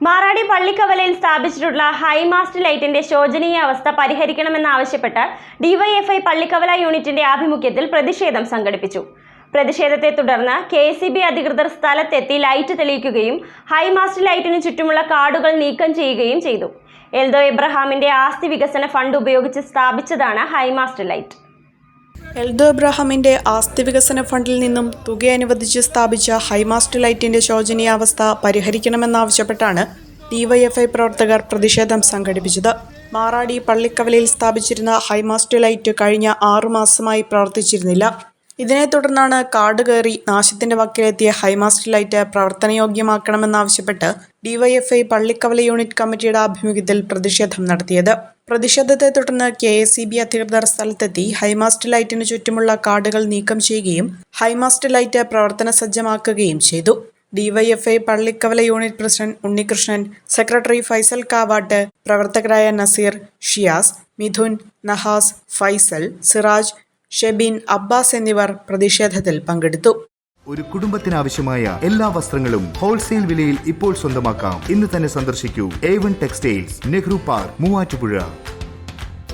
മാറാടി പള്ളിക്കവലയിൽ സ്ഥാപിച്ചിട്ടുള്ള ഹൈമാസ്റ്റ് ലൈറ്റിന്റെ ശോചനീയ അവസ്ഥ പരിഹരിക്കണമെന്നാവശ്യപ്പെട്ട് ഡിവൈഎഫ്ഐ പള്ളിക്കവല യൂണിറ്റിന്റെ ആഭിമുഖ്യത്തിൽ പ്രതിഷേധം സംഘടിപ്പിച്ചു. പ്രതിഷേധത്തെ തുടർന്ന് കെ എസ് അധികൃതർ സ്ഥലത്തെത്തി ലൈറ്റ് തെളിയിക്കുകയും ഹൈമാസ്റ്റ് ലൈറ്റിന് ചുറ്റുമുള്ള കാടുകൾ നീക്കം ചെയ്യുകയും ചെയ്തു. എൽദോ എബ്രഹാമിന്റെ ആസ്തി വികസന ഫണ്ട് ഉപയോഗിച്ച് സ്ഥാപിച്ചതാണ് ഹൈമാസ്റ്റ് ലൈറ്റ്. എൽദോ എബ്രഹാമിന്റെ ആസ്തി വികസന ഫണ്ടിൽ നിന്നും തുക അനുവദിച്ച് സ്ഥാപിച്ച ഹൈമാസ്റ്റ് ലൈറ്റിന്റെ ശോചനീയാവസ്ഥ പരിഹരിക്കണമെന്നാവശ്യപ്പെട്ടാണ് ഡിവൈഎഫ്ഐ പ്രവർത്തകർ പ്രതിഷേധം സംഘടിപ്പിച്ചത്. മാറാടി പള്ളിക്കവലയിൽ സ്ഥാപിച്ചിരുന്ന ഹൈമാസ്റ്റ് ലൈറ്റ് കഴിഞ്ഞ ആറു മാസമായി പ്രവർത്തിച്ചിരുന്നില്ല. ഇതിനെ തുടർന്നാണ് കാട് കയറി നാശത്തിന്റെ വക്കിലെത്തിയ ഹൈമാസ്റ്റ് ലൈറ്റ് പ്രവർത്തനയോഗ്യമാക്കണമെന്നാവശ്യപ്പെട്ട് ഡിവൈഎഫ്ഐ പള്ളിക്കവല യൂണിറ്റ് കമ്മിറ്റിയുടെ ആഭിമുഖ്യത്തിൽ പ്രതിഷേധം നടത്തിയത്. പ്രതിഷേധത്തെ തുടർന്ന് കെ എസ് ഇ ബി അധികൃതർ സ്ഥലത്തെത്തി ഹൈമാസ്റ്റ് ലൈറ്റിന് ചുറ്റുമുള്ള കാർഡുകൾ നീക്കം ചെയ്യുകയും ഹൈമാസ്റ്റ് ലൈറ്റ് പ്രവർത്തന സജ്ജമാക്കുകയും ചെയ്തു. DYFI Pallikkavala unit president Unnikrishnan secretary Faisal Kavatt പ്രവർത്തകരായ നസീർ ഷിയാസ് മിഥുൻ നഹാസ് ഫൈസൽ സിറാജ് ഷെബിൻ അബ്ബാസ് എന്നിവർ പ്രതിഷേധത്തിൽ പങ്കെടുത്തു. ഒരു കുടുംബത്തിനാവശ്യമായ എല്ലാ വസ്ത്രങ്ങളും ഹോൾസെയിൽ വിലയിൽ ഇപ്പോൾ സ്വന്തമാക്കാം. ഇന്ന് തന്നെ സന്ദർശിക്കൂ. A one textiles Nehru park Muvattupuzha.